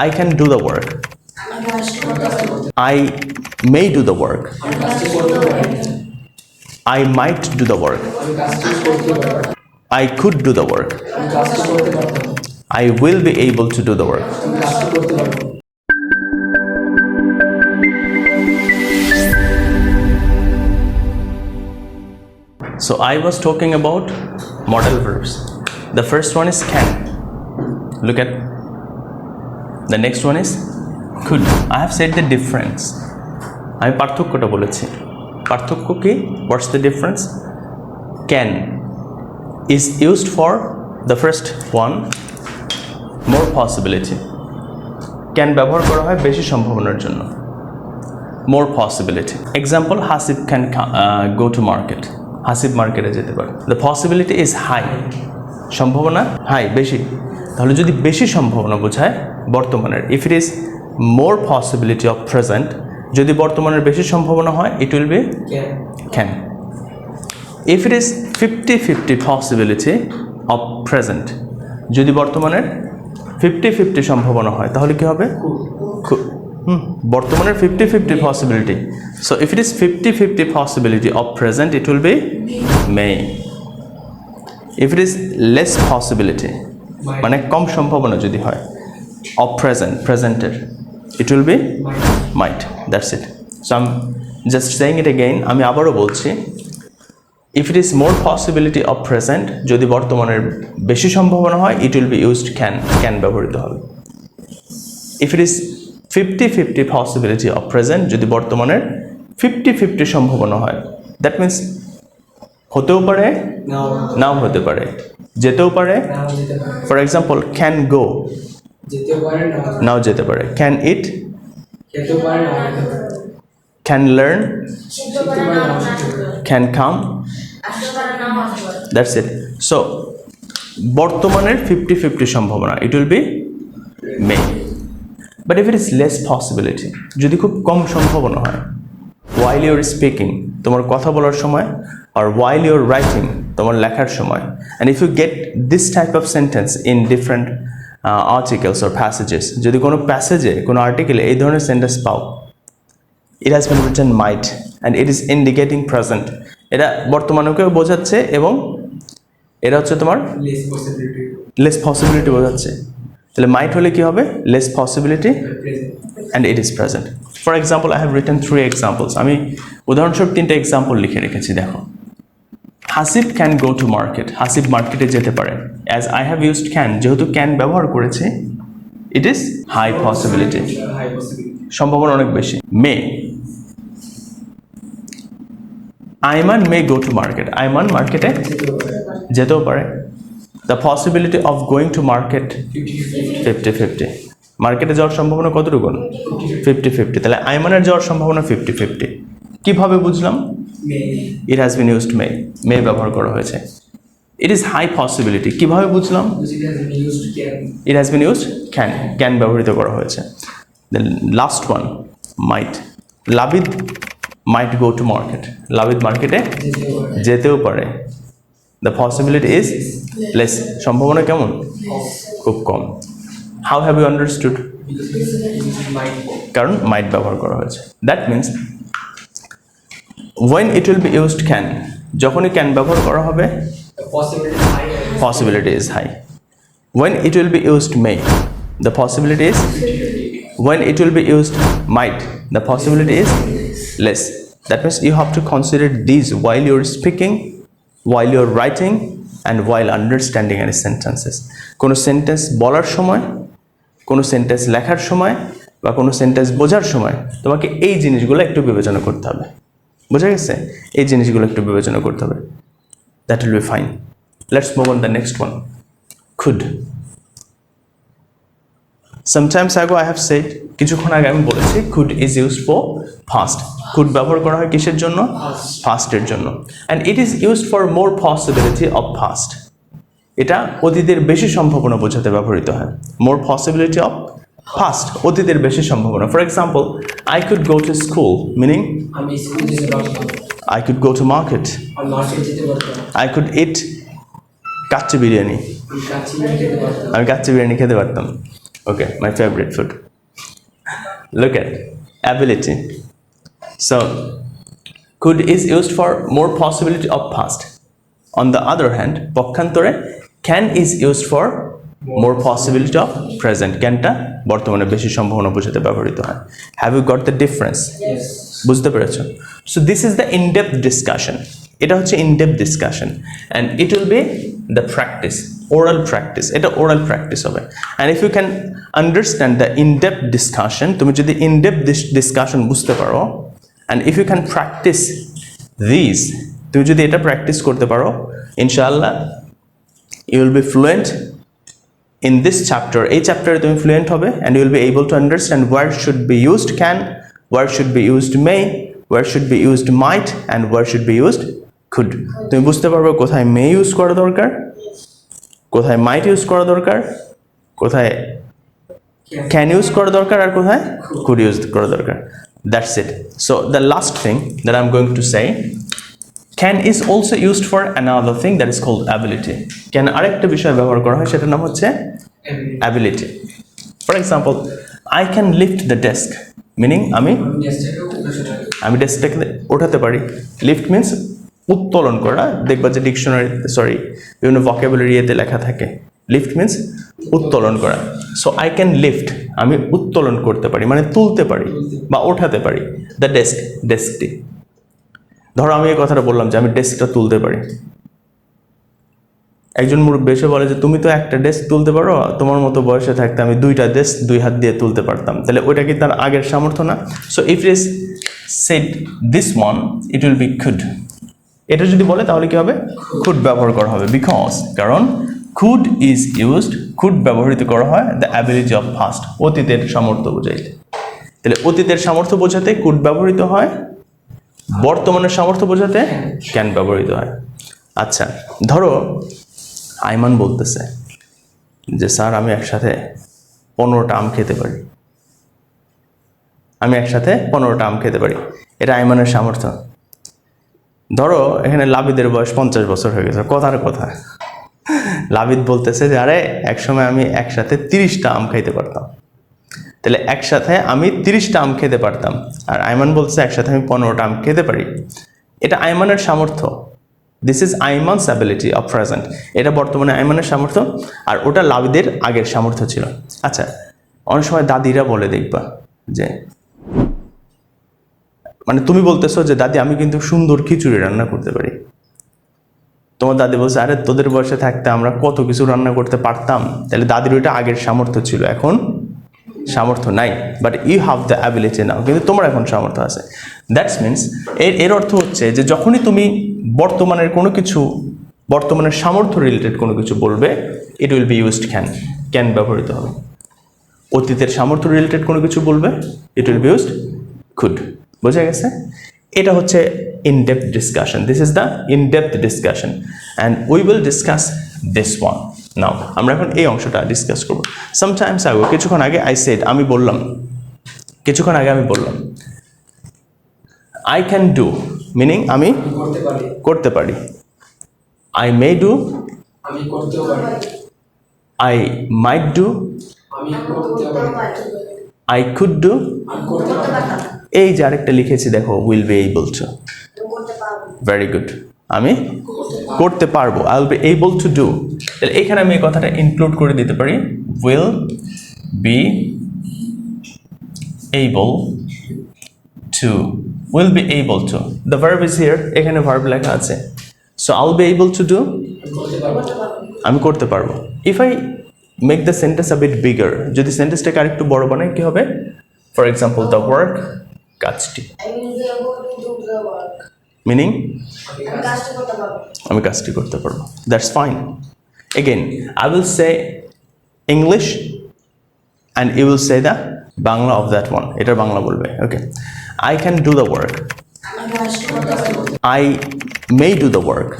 I can do the work. I may do the work. I might do the work. I could do the work. I will be able to do the work. So I was talking about modal verbs. The first one is can. Look at the next one is, could. I have said the difference. আমি পার্থক্যটা বলেছি। পার্থক্য কি? What's the difference can is used for the first one more possibility can ব্যবহার করা হয় বেশি সম্ভাবনার জন্য। More possibility example Hasib can go to market Hasib মার্কেটে যেতে পারে। দ্য পসিবিলিটি ইজ হাই সম্ভাবনা হাই বেশি। তাহলে যদি বেশি সম্ভাবনা বোঝায় বর্তমানের if it is more possibility of present যদি বর্তমানের বেশি সম্ভাবনা হয় it will be can if it it is 50-50 possibility of present, যদি বর্তমানের ফিফটি ফিফটি সম্ভাবনা হয় তাহলে কি হবে? হুম, বর্তমানের fifty fifty possibility so if it is fifty fifty possibility of present it will be may if it is less possibility মানে কম সম্ভাবনা যদি হয় of present প্রেজেন্টের it will be might that's it so um just saying it again আমি আবারও বলছি if it is more possibility of present যদি বর্তমানের বেশি সম্ভাবনা হয় it will be used can can ব্যবহৃত হবে। If it is fifty fifty possibility of present যদি বর্তমানের ফিফটি ফিফটি সম্ভাবনা হয় দ্যাট মিন্স হতেও পারে নাও। নাও হতে পারে। যেতেও পারে। For example can go now যেতে- পারে। Can it can learn can come that's it so বর্তমানের ফিফটি ফিফটি সম্ভাবনা it will be may but if it is less possibility যদি খুব কম সম্ভাবনা হয় ওয়াইল ইউর স্পিকিং তোমার কথা বলার সময় আর ওয়াইল ইউর রাইটিং তোমার লেখার সময়। And if you get this type of sentence in different articles or passages যদি কোনো প্যাসেজে কোনো আর্টিকেলে এই ধরনের সেন্টেন্স পাও it has been written might and it is indicating present এটা বর্তমানকেও বোঝাচ্ছে এবং এটা হচ্ছে তোমার লেস পসিবিলিটি বোঝাচ্ছে। তাহলে মাইট হলে কি হবে? Less possibility and it is present for example I have written three examples আমি উদাহরণস্বরূপ তিনটে এক্সাম্পল লিখে রেখেছি দেখো। Hasib can go to market Hasib মার্কেটে যেতে পারে। As I have used can যেহেতু ক্যান ব্যবহার করেছি ইট ইজ হাই পসিবিলিটি সম্ভাবনা অনেক বেশি। May Aiman may go to market Aiman মার্কেটে যেতেও পারে। The possibility of going to market fifty fifty মার্কেটে যাওয়ার সম্ভাবনা কতটুকু? ফিফটি ফিফটি তাহলে আইমানের যাওয়ার সম্ভাবনা ফিফটি ফিফটি কীভাবে বুঝলাম? ইট হ্যাজ বিন ইউজড মে মে ব্যবহার করা হয়েছে। ইট ইজ হাই পসিবিলিটি কীভাবে বুঝলাম? It has been used can can ব্যবহৃত করা হয়েছে। Then last one might Labid might go to market Labid মার্কেটে যেতেও পারে। দ্য পসিবিলিটি ইজ লেস সম্ভাবনা কেমন? খুব কম। হাউ হ্যাভ ইউ আন্ডারস্টুড কারণ মাইট ব্যবহার করা হয়েছে। That means when it will be used can যখনই ক্যান ব্যবহার করা হবে possibility high possibility is high. When it will be used may, the possibility is when it will be used might, the possibility is less. That means you have to consider these while you're speaking, while you're writing, and while understanding any sentences. কোনো sentence বলার সময় কোনো sentence লেখার সময় বা কোনো sentence বোঝার সময় তোমাকে এই জিনিসগুলো একটু বিবেচনা করতে হবে বোঝা গেছে? এই জিনিসগুলো একটু বিবেচনা করতে হবে। That will be fine let's move on the next one could sometimes ago I have said কিছুক্ষণ আগে আমি বলেছি could is use for past could ব্যবহার করা হয় কিসের জন্য? ফাস্টের জন্য। And it is use for more possibility of past এটা অতীতের বেশি সম্ভাবনা বোঝাতে ব্যবহৃত হয়। মোর পসিবিলিটি অফ past অতীতের বেশি সম্ভাবনা। For example I could go to school meaning I could go to market I could eat kacchi biryani. আমি কাচ্চি বিরিয়ানি খেতে পারতাম। Okay, my favorite food. Look at ability. So, could is used for more possibility of past. On the other hand, পক্ষান্তরে can is used for more possibility of present ক্যানটা বর্তমানে বেশি সম্ভাবনা বোঝাতে ব্যবহৃত হয়। Have you got the difference বুঝতে পেরেছ? So this is the in depth discussion এটা হচ্ছে in depth discussion and it will be the practice oral practice এটা ওরাল প্র্যাকটিস হবে। And if you can understand the in depth discussion তুমি যদি in depth discussion বুঝতে পারো and if you can practice this তুমি যদি এটা প্র্যাকটিস করতে পারো ইনশাআল্লাহ you will be fluent in this chapter, এই চ্যাপ্টারে তুমি ফ্লুয়েন্ট হবে and you will be able to understand where should be used can where should be used may where should be used might and where should be used could তুমি বুঝতে পারবে কোথায় may use করা দরকার, কোথায় মাইট use করা দরকার, কোথায় ক্যান ইউজ করা দরকার আর কোথায় কুড ইউজ করা দরকার। That's it so the last thing that I am going to say can is also used for another thing that is called ability can আরেকটা বিষয় ব্যবহার করা হয় সেটার নাম হচ্ছে ability. For example, I can lift the desk, meaning আমি আমি ডেস্কটাকে ওঠাতে পারি। লিফট মিন্স উত্তোলন করা দেখবা যে ডিকশনারি সরি বিভিন্ন ভকেবুলারি এতে লেখা থাকে। লিফট মিন্স উত্তোলন করা। সো আই ক্যান লিফট আমি উত্তোলন করতে পারি মানে তুলতে পারি বা ওঠাতে পারি। দ্য ডেস্ক ডেস্কটি ধরো আমি এই কথাটা বললাম যে আমি ডেস্কটা তুলতে পারি। একজন মুরব্বী এসে বলে যে, তুমি তো একটা ডেস্ক তুলতে পারো, তোমার মতো বয়সে থাকতে আমি দুইটা ডেস্ক দুই হাত দিয়ে তুলতে পারতাম। তাহলে ওইটা কি তার আগের সামর্থ্য না? So if is set this one it will be could এটা যদি বলে, তাহলে কি হবে? খুড ব্যবহার করা হবে। বিকজ কারণ খুড ইজ ইউজড খুড ব্যবহৃত করা হয় দ্য অ্যাবিলিটি অফ ফাস্ট অতীতের সামর্থ্য বোঝাইতে। তাহলে অতীতের সামর্থ্য বোঝাতে কুড ব্যবহৃত হয় বর্তমানের সামর্থ্য বোঝাতে ক্যান ব্যবহৃত হয়। আচ্ছা ধরো আইমান বলতেছে যে, স্যার, আমি একসাথে পনেরোটা আম খেতে পারি। আমি একসাথে পনেরোটা আম খেতে পারি। এটা আইমানের সামর্থ্য। ধরো এখানে লাবিদের বয়স পঞ্চাশ বছর হয়ে গেছে, কথার কথা। লাবিদ বলতেছে যে, আরে, একসময় আমি একসাথে তিরিশটা আম খাইতে পারতাম। তাহলে একসাথে আমি তিরিশটা আম খেতে পারতাম। আর আইমান বলছে একসাথে আমি পনেরোটা আম খেতে পারি। এটা আইমানের সামর্থ্য। This is Aiman's ability of present এটা বর্তমানে আইমানের সামর্থ্য, আর ওটা লাবিদের আগের সামর্থ্য ছিল। আচ্ছা অনেক সময় দাদিরা বলে দেখবা যে মানে তুমি বলতেছো যে, দাদি, আমি কিন্তু সুন্দর খিচুড়ি রান্না করতে পারি। তোমার দাদি বলছে, আরে, তোদের বয়সে থাকতে আমরা কত কিছু রান্না করতে পারতাম? তাহলে দাদির ওইটা আগের সামর্থ্য ছিল। এখন সামর্থ্য নাই but you have the ability now কিন্তু তোমার এখন সামর্থ্য আছে। দ্যাটস মিনস এর এর অর্থ হচ্ছে যে যখনই তুমি বর্তমানের কোনো কিছু, বর্তমানের সামর্থ্য রিলেটেড কোনো কিছু বলবে it will be used can can ব্যবহৃত হবে। অতীতের সামর্থ্য রিলেটেড কোনো কিছু বলবে it will be used could বোঝা গেছে? এটা হচ্ছে in depth discussion this is the in depth discussion and we will discuss this one now আমরা এখন এই অংশটা ডিসকাস করব। সামটাইমস আগো কিছুক্ষণ আগে আই সেড আমি বললাম। কিছুক্ষণ আগে আমি বললাম। আই ক্যান ডু মিনিং আমি করতে পারি। I may do I might do I could do এই যে আরেকটা লিখেছি দেখো উইল বি এই বলছো ভেরি গুড আমি করতে পারব I will be able to do তাহলে এখানে আমি এই কথাটা ইনক্লুড করে দিতে পারি will be able to will be able to the verb is here এখানে ভার্ব লেখা আছে. So I will be able to do আমি করতে পারব। আমি করতে পারব if I make the sentence a bit bigger যদি সেন্টেন্সটাকে আরেকটু বড় বানাই, কী হবে? ফর এক্সাম্পল দ্য ওয়ার্ক কাজটি। মিনিং আমি কাজটা করতে পারব। That's fine again I will say English and you will say the Bangla of that one এটার বাংলা বলবে। Okay I can do the work I may do the work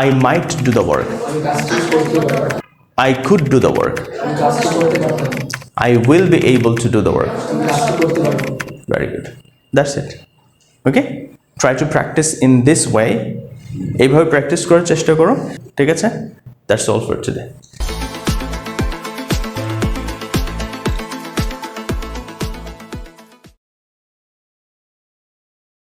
I might do the work I could do the work I will be able to do the work Very good. That's it. Okay? Try to practice in this way এইভাবে practice করার চেষ্টা করো, ঠিক আছে? That's all for today